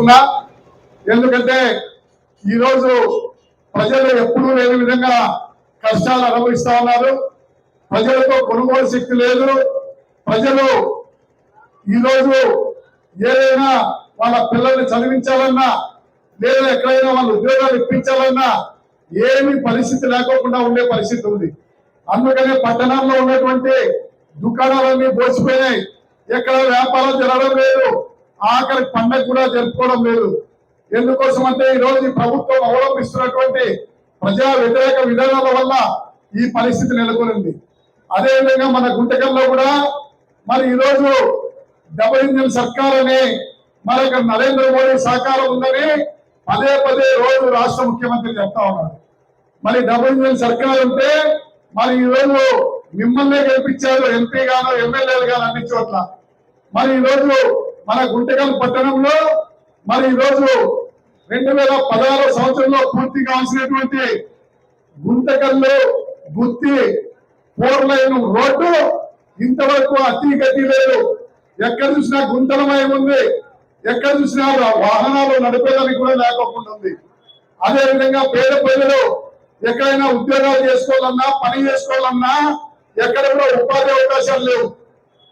చెప్పదలుచుకున్నా ఎందుకంటే ఈరోజు ప్రజలు ఎప్పుడూ లేని విధంగా కష్టాలు అనుభవిస్తా ఉన్నారు. ప్రజలకు కొనుగోలు శక్తి లేదు. ప్రజలు ఈరోజు ఏదైనా వాళ్ళ పిల్లల్ని చదివించాలన్నా లేదా ఎక్కడైనా వాళ్ళ ఉద్యోగాలు ఇప్పించాలన్నా ఏమి పరిస్థితి లేకోకుండా ఉండే పరిస్థితి ఉంది. అందుకనే పట్టణాల్లో ఉన్నటువంటి దుకాణాలన్నీ పోసిపోయినాయి ఎక్కడ వ్యాపారం జరగడం లేదు. ఆఖరి పండగ కూడా జరుపుకోవడం లేదు. ఎందుకోసం అంటే ఈ రోజు ఈ ప్రభుత్వం అవలంబిస్తున్నటువంటి ప్రజా వ్యతిరేక విధానాల వల్ల ఈ పరిస్థితి నెలకొనింది. అదే విధంగా మన గుంటకల్లో కూడా మరి ఈ రోజు డబుల్ ఇంజిన్ సర్కార్ అని మరి ఇక్కడ నరేంద్ర మోడీ సహకారం ఉందని పదే పదే రోజు రాష్ట్ర ముఖ్యమంత్రి చెప్తా ఉన్నారు. మరి డబుల్ ఇంజిన్ సర్కార్ ఉంటే మరి ఈ మిమ్మల్నే గెలిపించారు ఎంపీ గాను ఎమ్మెల్యేలు గాను అన్ని చోట్ల. మరి ఈ మన గుంటకల్ పట్టణంలో మరి ఈ రోజు రెండు వేల పదహారు సంవత్సరంలో పూర్తి కావాల్సినటువంటి Guntakal Gooty four lane road ఇంతవరకు అతి గతి లేదు. ఎక్కడ చూసినా గుంతలమయం ఉంది. ఎక్కడ చూసినా వాహనాలు నడిపేదానికి కూడా లేకుండా ఉంది. అదే విధంగా పేద ప్రజలు ఎక్కడైనా ఉద్యోగాలు చేసుకోవాలన్నా పని చేసుకోవాలన్నా ఎక్కడ కూడా ఉపాధి అవకాశాలు లేవు.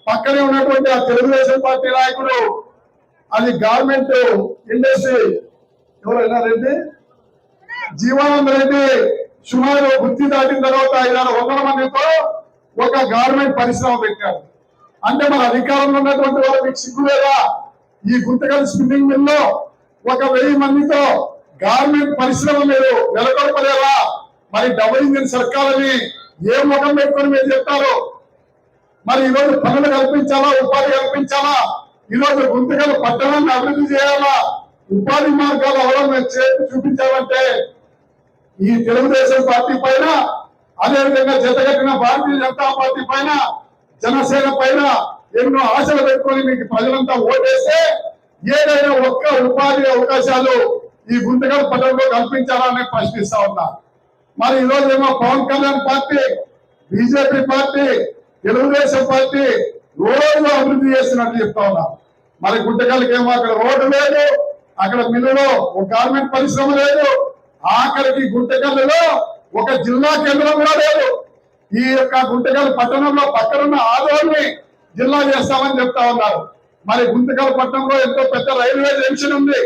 పక్కనే ఉన్నటువంటి ఆ తెలుగుదేశం పార్టీ నాయకుడు అది గార్మెంట్ ఇండస్ట్రీ ఎవరైనా రెడ్డి జీవానంద రెడ్డి సుమారు వృత్తి దాటిన తర్వాత ఐదారు వందల మందితో ఒక గవర్నమెంట్ పరిశ్రమ పెట్టారు. అంటే మన అధికారంలో ఉన్నటువంటి వాళ్ళు మీకు సిగ్గు లేదా? ఈ గుంతకల్ స్పిన్నింగ్ మిల్లో ఒక వెయ్యి మందితో గార్మెంట్ పరిశ్రమ మీరు నెలకొల్పలేరా మరి డబుల్ ఇంజిన్ సర్కార్ ఏ ముఖం పెట్టుకొని మీరు చెప్తారు? మరి ఈ రోజు పనులు కల్పించాలా? ఉపాధి కల్పించాలా? ఈ రోజు గుంతకల్ పట్టణాన్ని అభివృద్ధి చేయాలా? ఉపాధి మార్గాలు అవలంబన చేసి చూపించాలంటే ఈ తెలుగుదేశం పార్టీ పైన అదేవిధంగా జతగట్టిన భారతీయ జనతా పార్టీ పైన జనసేన పైన ఎన్నో ఆశలు పెట్టుకొని మీకు ప్రజలంతా ఓటేస్తే ఏదైనా ఒక్క ఉపాధి అవకాశాలు ఈ గుంతకల్ పట్టణంలో కల్పించాలని ప్రశ్నిస్తా ఉన్నా. మరి ఈ ఏమో Pawan Kalyan party BJP party Telugu Desam party రోడ్లు అభివృద్ధి చేస్తున్నట్టు చెప్తా ఉన్నా. మరి గుంటకల్కి ఏమో అక్కడ రోడ్డు లేదు అక్కడ మిల్లులో ఒక గార్మెంట్ పరిశ్రమ లేదు ఆఖరికి గుంటకల్లులో ఒక జిల్లా కేంద్రం కూడా లేదు. ఈ యొక్క గుంటకల్ పట్టణంలో పక్కనున్న ఆదోని జిల్లా చేస్తామని చెప్తా ఉన్నారు. మరి గుంటకల్ పట్టణంలో ఎంతో పెద్ద రైల్వే జంక్షన్ ఉంది.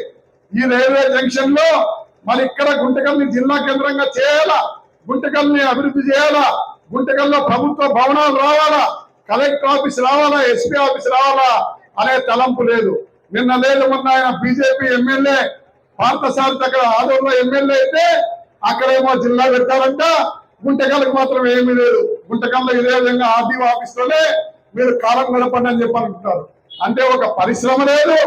ఈ రైల్వే జంక్షన్లో మరి ఇక్కడ గుంటకల్ని జిల్లా కేంద్రంగా చేయాలా? గుంటకల్ని అభివృద్ధి చేయాలా? గుంటకల్లో ప్రభుత్వ భవనాలు రావాలా? కలెక్టర్ ఆఫీస్ రావాలా? ఎస్పీ ఆఫీస్ రావాలా? అనే తలంపు లేదు. నిన్న లేదు మొన్న ఆయన బీజేపీ ఎమ్మెల్యే పార్థసారథి దగ్గర ఆదోళన ఎమ్మెల్యే అయితే అక్కడేమో జిల్లా పెట్టారంట గుంటకల్కి మాత్రం ఏమీ లేదు. గుంటకల్లో ఇదే విధంగా ఆర్డీఓ ఆఫీస్లోనే మీరు కాలం గడపండి అని చెప్పాలనుకుంటారు అంటే ఒక పరిశ్రమ లేదు.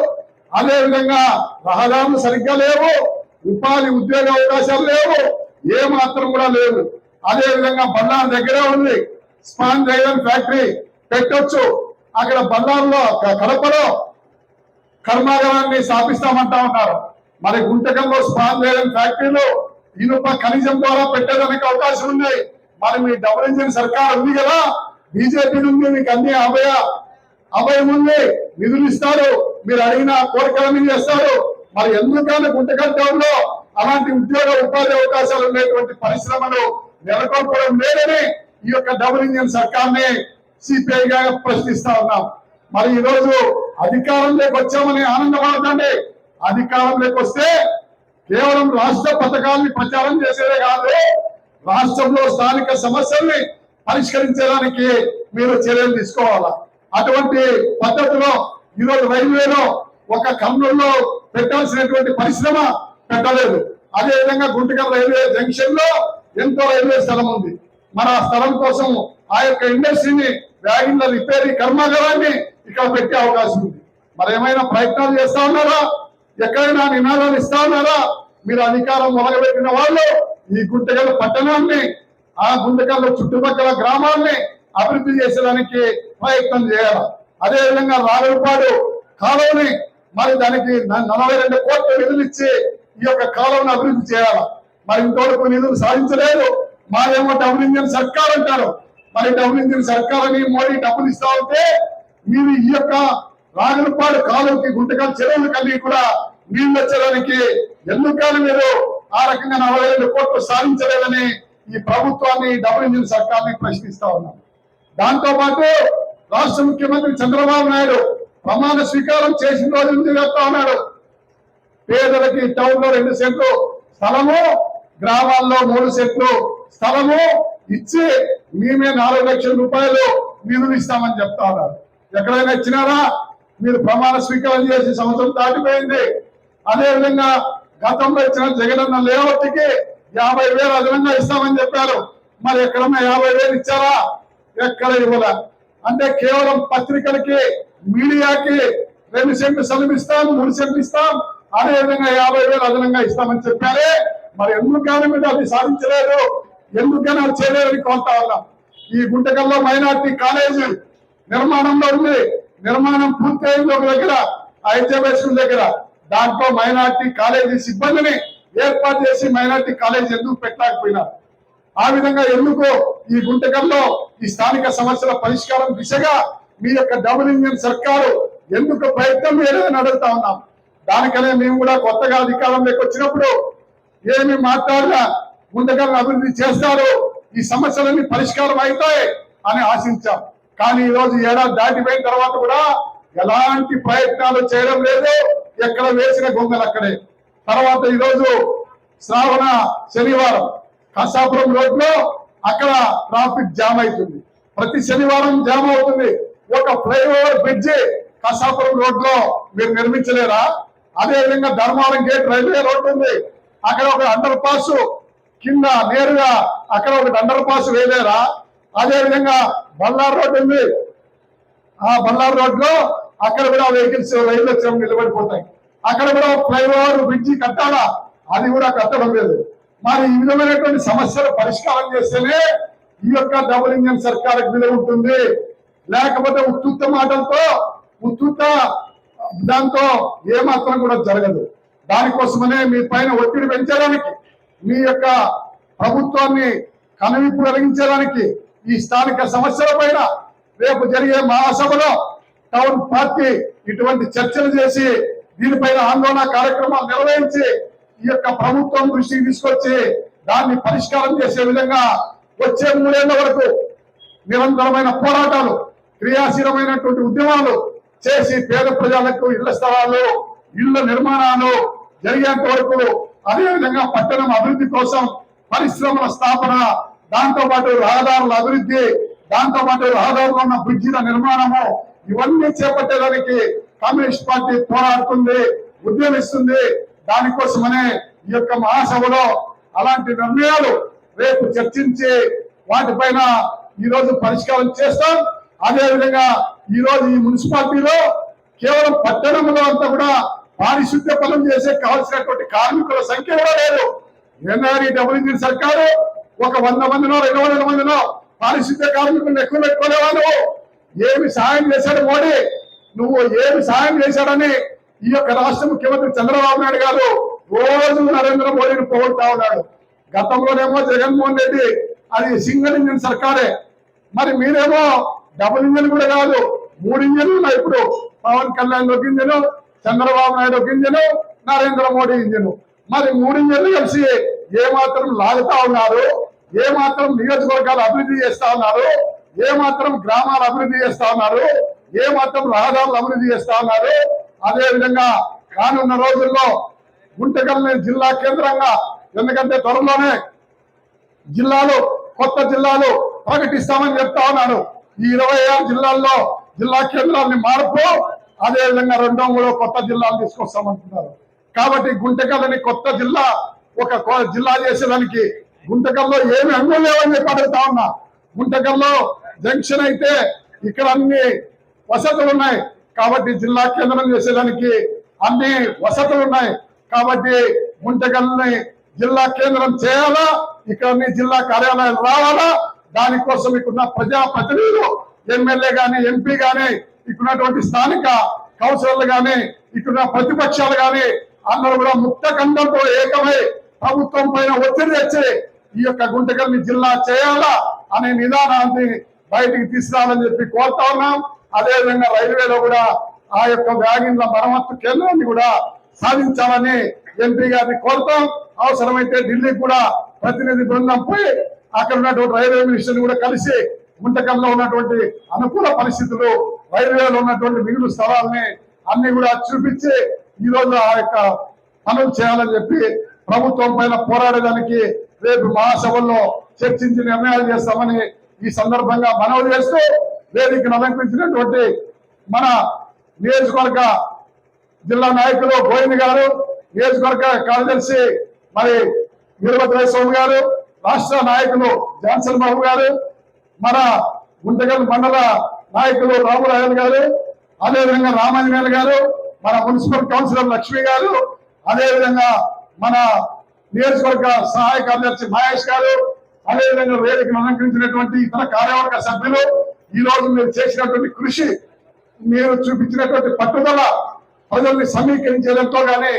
అదే విధంగా రహదారులు సరిగ్గా లేవు. ఉపాధి ఉద్యోగ అవకాశాలు లేవు. ఏ మాత్రం కూడా లేవు. అదే విధంగా బళ్ళారి దగ్గరే ఉంది. స్పాన్ డ్రైవర్ ఫ్యాక్టరీ పెట్టొచ్చు. అక్కడ బళ్ళారులో కడపలో కర్మాగారాన్ని స్థాపిస్తామంటా ఉన్నారు. మరి గుంటకంలో స్పాన్ డ్రైవర్ ఫ్యాక్టరీలో ఇనుప ఖనిజం ద్వారా పెట్టేదానికి అవకాశం ఉంది. మరి మీ డబుల్ ఇంజిన్ సర్కార్ ఉంది కదా. బీజేపీ నుండి మీకు అన్ని అభయ అభయం ఉంది. నిధులు ఇస్తారు. మీరు అడిగిన కోరికలన్నీ చేస్తారు. మరి ఎందుకని గుంటకం టౌన్లో అలాంటి ఉద్యోగ ఉపాధి అవకాశాలు ఉండేటువంటి పరిశ్రమలు నెలకొల్పడం లేదని ఈ యొక్క డబుల్ ఇంజిన్ సర్కార్ని సిపిఐగా ప్రశ్నిస్తా ఉన్నాం. మరి ఈ రోజు అధికారంలోకి వచ్చామని ఆనందపడదండి అధికారంలోకి వస్తే కేవలం రాష్ట్ర పథకాల్ని ప్రచారం చేసేదే కాదు రాష్ట్రంలో స్థానిక సమస్యల్ని పరిష్కరించడానికి మీరు చర్యలు తీసుకోవాలా? అటువంటి పద్ధతిలో ఈరోజు రైల్వేలో ఒక కర్నూలులో పెట్టాల్సినటువంటి పరిశ్రమ పెట్టలేదు. అదే విధంగా గుంటకల్ రైల్వే జంక్షన్లో ఎంతో రైల్వే స్థలం ఉంది. మన స్థలం కోసం ఆ యొక్క ఇండస్ట్రీని వ్యాగిన్ల రిపేరీ కర్మాగారాన్ని ఇక్కడ పెట్టే అవకాశం ఉంది. మరి ఏమైనా ప్రయత్నాలు చేస్తా ఉన్నారా? ఎక్కడైనా నినాదాలు ఇస్తా ఉన్నారా? మీరు అధికారం మొదలుపెట్టిన వాళ్ళు ఈ గుంటకల్ పట్టణాన్ని ఆ గుంటకల్ చుట్టుపక్కల గ్రామాన్ని అభివృద్ధి చేసేదానికి ప్రయత్నం చేయాలి? అదే విధంగా రాగలపాడు కాలువని మరి దానికి నలభై రెండు కోట్ల నిధులు ఇచ్చి ఈ యొక్క కాలువను అభివృద్ధి చేయాలి? మరి ఇంతవరకు నిధులు సాధించలేదు. మాదేమో డబుల్ ఇంజిన్ సర్కార్ అంటారు. మరి డబుల్ ఇంజిన్ సర్కార్ అని మోడీ డబ్బులు ఇస్తా ఉంటే మీరు ఈ యొక్క రాగలపాడు కాలువకి గుంటగా చెరువులు కలిగి కూడా నీళ్ళు వచ్చేదానికి ఎందుకని మీరు ఆ రకంగా నలభై ఐదు కోట్లు సాధించలేదని ఈ ప్రభుత్వాన్ని డబుల్ ఇంజిన్ సర్కార్ని ప్రశ్నిస్తా ఉన్నాం. దాంతో పాటు రాష్ట్ర ముఖ్యమంత్రి చంద్రబాబు నాయుడు ప్రమాణ స్వీకారం చేసిన రోజు నుంచి చెప్తా ఉన్నాడు. పేదలకి టౌన్లో రెండు సెంట్లు స్థలము గ్రామాల్లో మూడు సెట్లు స్థలము ఇచ్చి మేమే నాలుగు లక్షల రూపాయలు నిధులు ఇస్తామని చెప్తా ఉన్నారు. ఎక్కడైనా ఇచ్చినారా? మీరు ప్రమాణ స్వీకారం చేసి సంవత్సరం దాటిపోయింది. అదే విధంగా గతంలో ఇచ్చిన జగనన్న లేఅవుట్కి యాభై వేలు అదనంగా ఇస్తామని చెప్పారు. మరి ఎక్కడన్నా యాభై వేలు ఇచ్చారా? ఎక్కడ ఇవ్వలే. అంటే కేవలం పత్రికలకి మీడియాకి రెండు సెంట్లు సెలవు ఇస్తాం మూడు సెంట్లు ఇస్తాం. అదే విధంగా యాభై వేలు అదనంగా ఇస్తామని చెప్పారే. మరి ఎందుకని మీరు అది సాధించలేదు? ఎందుకని అది చేయలేదని కోరుతా ఉన్నాం. ఈ గుంటకల్లో మైనార్టీ కాలేజీ నిర్మాణంలో ఉంది. నిర్మాణం పూర్తయింది ఒక దగ్గర ఐజబ్ దగ్గర. దాంట్లో మైనార్టీ కాలేజీ సిబ్బందిని ఏర్పాటు చేసి మైనార్టీ కాలేజీ ఎందుకు పెట్టలేకపోయినారు ఆ విధంగా ఎందుకు ఈ గుంటకల్లో ఈ స్థానిక సమస్యల పరిష్కారం దిశగా మీ యొక్క డబుల్ ఇంజిన్ సర్కారు ఎందుకు ప్రయత్నం చేయలేదని అడుగుతా ఉన్నాం. దానికనే మేము కూడా కొత్తగా అధికారంలోకి వచ్చినప్పుడు ఏమి మాట్లాడినా ముందుగా అభివృద్ధి చేస్తారు. ఈ సమస్యలన్నీ పరిష్కారం అవుతాయి అని ఆశించాం. కానీ ఈ రోజు ఏడాది దాటిపోయిన తర్వాత కూడా ఎలాంటి ప్రయత్నాలు చేయడం లేదు. ఎక్కడ వేసిన గొంగలు అక్కడే. తర్వాత ఈరోజు శ్రావణ శనివారం కసాపురం రోడ్లో అక్కడ ట్రాఫిక్ జామ్ అవుతుంది. ప్రతి శనివారం జామ్ అవుతుంది. ఒక ఫ్లైఓవర్ బ్రిడ్జి కసాపురం రోడ్లో మీరు నిర్మించలేరా? అదే విధంగా ధర్మవరం గేట్ రైల్వే రోడ్ ఉంది అక్కడ ఒక అండర్ పాస్ కింద నేరుగా అక్కడ ఒక అండర్ పాస్ వేయలేరా అదే విధంగా బల్లార్ రోడ్ ఉంది. ఆ బల్లార్ రోడ్లో అక్కడ కూడా వెహికల్స్ రైలు వచ్చినప్పుడు నిలబడిపోతాయి. అక్కడ కూడా ఫ్లైఓవర్ బ్రిడ్జి కట్టాలా? అది కూడా కట్టడం లేదు. మరి ఈ విధమైనటువంటి సమస్యలు పరిష్కారం చేస్తేనే ఈ యొక్క డబుల్ ఇంజన్ సర్కార్ విలువ ఉంటుంది. లేకపోతే ఉత్తుత్త మాటలతో ఉత్తుత్త దాంతో ఏమాత్రం కూడా జరగదు. దానికోసమనే మీ పైన ఒత్తిడి పెంచడానికి మీ యొక్క ప్రభుత్వాన్ని కనువిప్పు కలిగించడానికి ఈ స్థానిక సమస్యల పైన రేపు జరిగే మహాసభలో టౌన్ పార్టీ ఇటువంటి చర్చలు చేసి దీనిపైన ఆందోళన కార్యక్రమాలు నిర్వహించి ఈ యొక్క ప్రభుత్వం దృష్టికి తీసుకొచ్చి దాన్ని పరిష్కారం చేసే విధంగా వచ్చే మూడేళ్ళ వరకు నిరంతరమైన పోరాటాలు క్రియాశీలమైనటువంటి ఉద్యమాలు చేసి పేద ప్రజలకు ఇళ్ళ స్థలాలు ఇళ్ళ నిర్మాణాలు జరిగేంత వరకు అదేవిధంగా పట్టణం అభివృద్ధి కోసం పరిశ్రమల స్థాపన దాంతో పాటు రహదారుల అభివృద్ధి దాంతో పాటు రహదారులు ఉన్న బ్రిడ్జిల నిర్మాణము ఇవన్నీ చేపట్టేదానికి కమ్యూనిస్ట్ పార్టీ పోరాడుతుంది ఉద్యమిస్తుంది. దానికోసమనే ఈ యొక్క మహాసభలో అలాంటి నిర్ణయాలు రేపు చర్చించి వాటిపైన ఈ రోజు పరిష్కారం చేస్తాం. అదే విధంగా ఈ రోజు ఈ మున్సిపాలిటీలో కేవలం పట్టణంలో అంతా కూడా పారిశుద్ధ్య పనులు చేసే కావాల్సినటువంటి కార్మికుల సంఖ్య కూడా లేదు. ఎన్ఆర్ఈ డబుల్ ఇంజిన్ సర్కారు ఒక వంద మందినో రెండు వందల మందినో పారిశుద్ధ్య కార్మికులను ఎక్కువ పెట్టుకునేవా ఏమి సాయం చేశాడు మోడీ? నువ్వు ఏమి సాయం చేశాడని ఈ యొక్క రాష్ట్ర ముఖ్యమంత్రి చంద్రబాబు నాయుడు గారు రోజు నరేంద్ర మోడీని పోగొట్టా ఉన్నాడు. గతంలోనేమో జగన్మోహన్ రెడ్డి అది సింగిల్ ఇంజిన్ సర్కారే. మరి మీరేమో డబుల్ ఇంజిన్ కూడా కాదు మూడు ఇంజిన్లు ఇప్పుడు. పవన్ కళ్యాణ్ ఒక ఇంజిన్ చంద్రబాబు నాయుడు ఒక ఇంజను నరేంద్ర మోడీ ఇంజను. మరి మూడు ఇంజన్లు కలిసి ఏ మాత్రం లాగుతా ఉన్నారు ఏ మాత్రం నియోజకవర్గాలు అభివృద్ధి చేస్తా ఉన్నారు ఏ మాత్రం గ్రామాలు అభివృద్ధి చేస్తా ఉన్నారు ఏ మాత్రం రహదారులు అభివృద్ధి చేస్తా ఉన్నారు. అదే విధంగా రానున్న రోజుల్లో గుంటకల్ని జిల్లా కేంద్రంగా ఎందుకంటే త్వరలోనే జిల్లాలు కొత్త జిల్లాలు ప్రకటిస్తామని చెప్తా ఉన్నాడు ఈ ఇరవై ఆరు జిల్లాల్లో జిల్లా కేంద్రాన్ని మార్పు అదే విధంగా రెండో మూడో కొత్త జిల్లాలు తీసుకొస్తామంటున్నారు. కాబట్టి గుంటకల్లని కొత్త జిల్లా ఒక కొ- జిల్లా చేసేదానికి గుంటకల్లో ఏమి అంగులు లేవని చెప్పి అడుగుతా ఉన్నా. గుంటకల్లో జంక్షన్ అయితే ఇక్కడ అన్ని వసతులు ఉన్నాయి. కాబట్టి జిల్లా కేంద్రం చేసేదానికి అన్ని వసతులు ఉన్నాయి. కాబట్టి గుంటకల్ని జిల్లా కేంద్రం చేయాలా ఇక్కడ జిల్లా కార్యాలయాలు రావాలా? దానికోసం ఇక్కడున్న ప్రజా ప్రతినిధులు ఎమ్మెల్యే గాని ఎంపీ గాని ఇక్కడున్నటువంటి స్థానిక కౌన్సిలర్లు కానీ ఇక్కడ ప్రతిపక్షాలు కానీ అందరూ కూడా ముక్త కండంతో ఏకమై ప్రభుత్వం పైన ఒత్తిడి తెచ్చి ఈ యొక్క గుంటకల్ని జిల్లా చేయాలా అనే నిదానాన్ని బయటికి తీసుకురావాలని చెప్పి కోరుతా ఉన్నాం. అదే విధంగా రైల్వేలో కూడా ఆ యొక్క వ్యాగిన్ల మరమ్మత్తు కేంద్రాన్ని కూడా సాధించాలని ఎంపీ గారిని కోరుతాం. అవసరమైతే ఢిల్లీ కూడా ప్రతినిధి బృందం పోయి అక్కడ ఉన్నటువంటి రైల్వే మినిస్టర్ని కూడా కలిసి గుంటకంలో ఉన్నటువంటి అనుకూల పరిస్థితులు రైల్వేలో ఉన్నటువంటి మిగులు స్థలాల్ని అన్ని కూడా చూపించి ఈ రోజు ఆ యొక్క పనులు చేయాలని చెప్పి ప్రభుత్వం పైన పోరాడడానికి రేపు మహాసభల్లో చర్చించి నిర్ణయాలు చేస్తామని ఈ సందర్భంగా మనవి చేస్తూ వేదికను అలంకరించినటువంటి మన నియోజకవర్గ జిల్లా నాయకులు గోవింద్ గారు నియోజకవర్గ కార్యదర్శి మరి వీరభద్ర స్వామి గారు రాష్ట్ర నాయకులు జాన్సన్ బాబు గారు మన గుంటగల్ మండల నాయకులు రామరాయలు గారు అదేవిధంగా రామాంజనేయులు గారు మన మున్సిపల్ కౌన్సిలర్ లక్ష్మి గారు అదేవిధంగా మన నియోజకవర్గ సహాయ కార్యదర్శి మహేష్ గారు అదేవిధంగా వేదికను అలంకరించినటువంటి ఇతర కార్యవర్గ సభ్యులు ఈ రోజు మీరు చేసినటువంటి కృషి మీరు చూపించినటువంటి పట్టుదల ప్రజల్ని సమీకరించేదంతో గానీ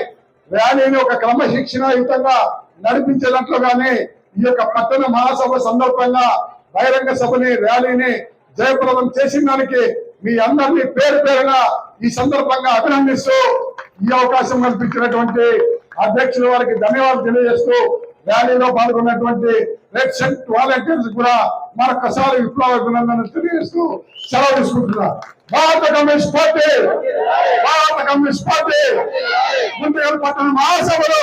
ర్యాలీని ఒక క్రమశిక్షణాయుతంగా నడిపించేదంట్లో గానీ ఈ యొక్క పట్టణ మహాసభ సందర్భంగా బహిరంగ సభని ర్యాలీని జయప్రదం చేసిన దానికి మీ అందరినీ పేరు పేరున ఈ సందర్భంగా అభినందిస్తూ ఈ అవకాశం కల్పించినటువంటి అధ్యక్షుల వారికి ధన్యవాదాలు తెలియజేస్తూ ర్యాలీలో పాల్గొన్నటువంటి రెక్సెంట్ వాలంటీర్స్ కూడా మరొకసారి విప్లవ అభినందనలు తెలియజేస్తూ సెలవు తీసుకుంటున్నా భారత కమ్యూనిస్ట్ పార్టీ భారత కమ్యూనిస్ట్ పార్టీ. గుంటూరు పట్టణ మహాసభలో